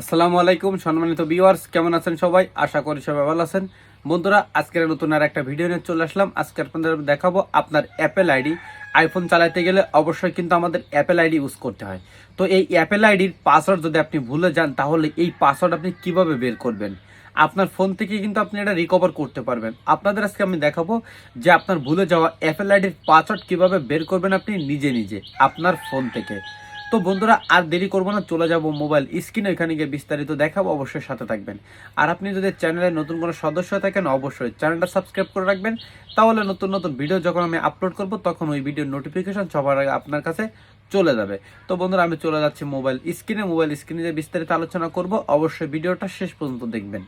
আসসালামু আলাইকুম, সম্মানিত ভিউয়ার্স কেমন আছেন সবাই? আশা করি সবাই ভালো আছেন। বন্ধুরা, আজকের নতুন আর একটা ভিডিও নিয়ে চলে আসলাম। আজকে আপনাদের দেখাবো আপনার অ্যাপেল আইডি আইফোন চালাতে গেলে অবশ্যই কিন্তু আমাদের অ্যাপেল আইডি ইউজ করতে হয়। তো এই অ্যাপেল আইডির পাসওয়ার্ড যদি আপনি ভুলে যান, তাহলে এই পাসওয়ার্ড আপনি কীভাবে বের করবেন? আপনার ফোন থেকে কিন্তু আপনি এটা রিকভার করতে পারবেন। আপনাদের আজকে আমি দেখাবো যে আপনার ভুলে যাওয়া অ্যাপেল আইডির পাসওয়ার্ড কীভাবে বের করবেন আপনি নিজে নিজে, আপনার ফোন থেকে। তো বন্ধুরা, আর দেরি করব না, চলে যাব মোবাইল স্ক্রিনে এখানে গিয়ে বিস্তারিত দেখাবো, অবশ্যই সাথে থাকবেন। আর আপনি যদি চ্যানেলে নতুন কোনো সদস্য থাকেন, অবশ্যই চ্যানেলটা সাবস্ক্রাইব করে রাখবেন। তাহলে নতুন নতুন ভিডিও যখন আমি আপলোড করব, তখন ওই ভিডিওর নোটিফিকেশন সবার আগে আপনার কাছে চলে যাবে। তো বন্ধুরা, আমি চলে যাচ্ছি মোবাইল স্ক্রিনে। মোবাইল স্ক্রিনে যে বিস্তারিত আলোচনা করব, অবশ্যই ভিডিওটা শেষ পর্যন্ত দেখবেন।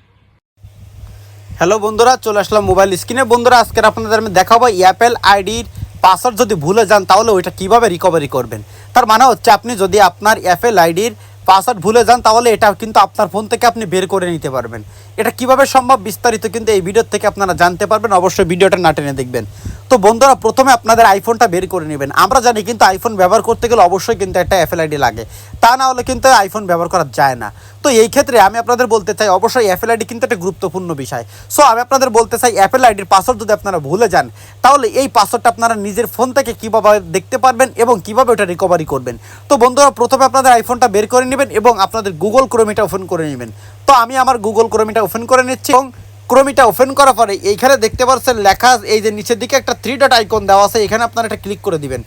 হ্যালো বন্ধুরা, চলে আসলাম মোবাইল স্ক্রিনে। বন্ধুরা, আজকের আপনাদের আমি দেখাবো অ্যাপেল আইডির পাসওয়ার্ড যদি ভুলে যান, তাহলে ওইটা কীভাবে রিকভারি করবেন? তার মানে হচ্ছে আপনি যদি আপনার অ্যাপেল আইডির পাসওয়ার্ড ভুলে যান, তাহলে এটা কিন্তু আপনার ফোন থেকে আপনি বের করে নিতে পারবেন। এটা কীভাবে সম্ভব বিস্তারিত কিন্তু এই ভিডিও থেকে আপনারা জানতে পারবেন। অবশ্যই ভিডিওটা না টেনে দেখবেন। তো বন্ধুরা, প্রথমে আপনাদের আইফোনটা বের করে নেবেন। আমরা জানি কিন্তু আইফোন ব্যবহার করতে গেলে অবশ্যই কিন্তু একটা অ্যাপেল আইডি লাগে। তা না হলে কিন্তু আইফোন ব্যবহার করা যায় না। তো এই ক্ষেত্রে আমি আপনাদের বলতে চাই, অবশ্যই অ্যাপেল আইডি কিন্তু একটা গুরুত্বপূর্ণ বিষয়। সো আমি আপনাদের বলতে চাই অ্যাপেল আইডির পাসওয়ার্ড যদি আপনারা ভুলে যান, তাহলে এই পাসওয়ার্ডটা আপনারা নিজের ফোন থেকে কীভাবে দেখতে পারবেন এবং কীভাবে ওটা রিকভারি করবেন? তো বন্ধুরা, প্রথমে আপনাদের আইফোনটা বের করে নেবেন এবং আপনাদের গুগল ক্রোমিটা ওপেন করে নেবেন। তো আমি আমার গুগল ক্রোমিটা ওপেন করে নিচ্ছি এবং ক্রোমিটা ওপেন করার পরে এইখানে দেখতে পাচ্ছেন লেখা এই যে নিচের দিকে একটা থ্রি ডট আইকন দেওয়া আছে, এখানে আপনারা একটা ক্লিক করে দিবেন।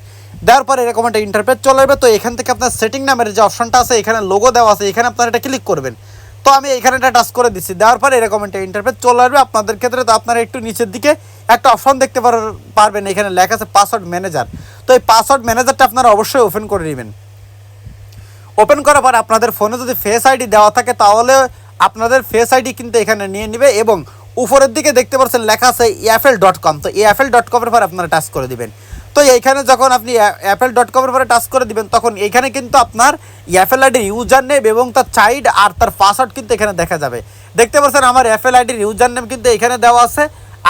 দেওয়ার পরে এরকম একটা ইন্টারফেস চলে আসবে, তো এখান থেকে আপনার সেটিং নামের যে অপশনটা আছে, এখানে লোগো দেওয়া আছে, এখানে আপনারা এটা ক্লিক করবেন। তো আমি এখানে একটা টাচ করে দিচ্ছি, দেওয়ার পরে এরকম একটা ইন্টারফেস চলে আসবে আপনাদের ক্ষেত্রে, তো আপনারা একটু নিচের দিকে একটা অপশন দেখতে পার- পারবেন, এখানে লেখা আছে পাসওয়ার্ড ম্যানেজার তো এই পাসওয়ার্ড ম্যানেজারটা আপনারা অবশ্যই ওপেন করে নেবেন। ওপেন করার পর আপনাদের ফোনে যদি ফেস আইডি দেওয়া থাকে, তাহলে আপনাদের ফেস আইডি কিন্তু এখানে নিয়ে নেবে এবং উপরের দিকে দেখতে পাচ্ছেন লেখা আছে এয়ারফেল ডট কম তো এফএল ডট কমের পর আপনারা টাচ করে দিবেন। তো এইখানে যখন আপনি অ্যাপেল ডট কমের পরে টাচ করে দিবেন, তখন এইখানে কিন্তু আপনার অ্যাপেল আইডির ইউজার নেম এবং তার চাইল্ড আর তার পাসওয়ার্ড কিন্তু এখানে দেখা যাবে। দেখতে পাচ্ছেন আমার অ্যাপেল আইডির ইউজার নেম কিন্তু এখানে দেওয়া আছে,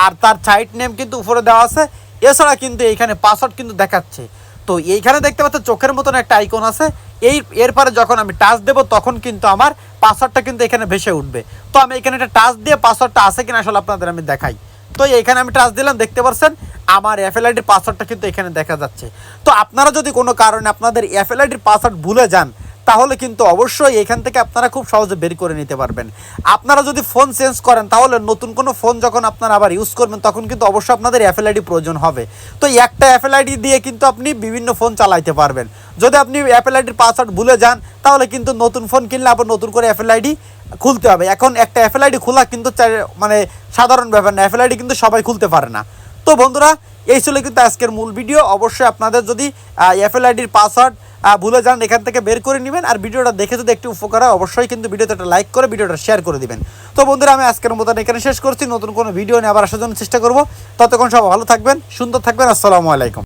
আর তার চাইল্ড নেম কিন্তু উপরে দেওয়া আছে। এছাড়া কিন্তু এইখানে পাসওয়ার্ড কিন্তু দেখাচ্ছে। তো এইখানে দেখতে পাচ্ছ চোখের মতন একটা আইকন আছে। এই এরপরে যখন আমি টাচ দেব, তখন কিন্তু আমার পাসওয়ার্ডটা কিন্তু এখানে ভেসে উঠবে। তো আমি এখানে একটা টাচ দিয়ে পাসওয়ার্ডটা আছে কিনা আসলে আপনাদের আমি দেখাই। তো এইখানে আমি টাচ দিলাম, দেখতে পাচ্ছেন? আমার এফএল আইডির পাসওয়ার্ডটা কিন্তু এখানে দেখা যাচ্ছে। তো আপনারা যদি কোনো কারণে আপনাদের এফএল আইডির পাসওয়ার্ড ভুলে যান তাহলে কিন্তু অবশ্যই এখান থেকে আপনারা খুব সহজে বের করে নিতে পারবেন। আপনারা যদি ফোন চেঞ্জ করেন, তাহলে নতুন কোনো ফোন যখন আপনারা আবার ইউজ করবেন, তখন কিন্তু অবশ্যই আপনাদের অ্যাপেল আইডি প্রয়োজন হবে। তো একটা অ্যাপেল আইডি দিয়ে কিন্তু আপনি বিভিন্ন ফোন চালাইতে পারবেন। যদি আপনি অ্যাপেল আইডির পাসওয়ার্ড ভুলে যান, তাহলে কিন্তু নতুন ফোন কিনলে আবার নতুন করে অ্যাপেল আইডি খুলতে হবে। এখন একটা অ্যাপেল আইডি খোলা কিন্তু মানে সাধারণ ব্যাপার না অ্যাপেল আইডি কিন্তু সবাই খুলতে পারে না। তো বন্ধুরা, এই ছিল কিন্তু আজকের মূল ভিডিও অবশ্যই আপনাদের যদি অ্যাপেল আইডির পাসওয়ার্ড ভুলে যান, এখান থেকে বের করে নেবেন। আর ভিডিওটা দেখে যদি একটু উপকার হয়, অবশ্যই কিন্তু ভিডিওতে একটা লাইক করে ভিডিওটা শেয়ার করে দিবেন। তো বন্ধুরা, আমি আজকের মতন এখানে শেষ করছি। নতুন কোনো ভিডিও নিয়ে আবার আসার জন্য চেষ্টা করব। ততক্ষণ সব ভালো থাকবেন, সুন্দর থাকবেন। আসসালামু আলাইকুম।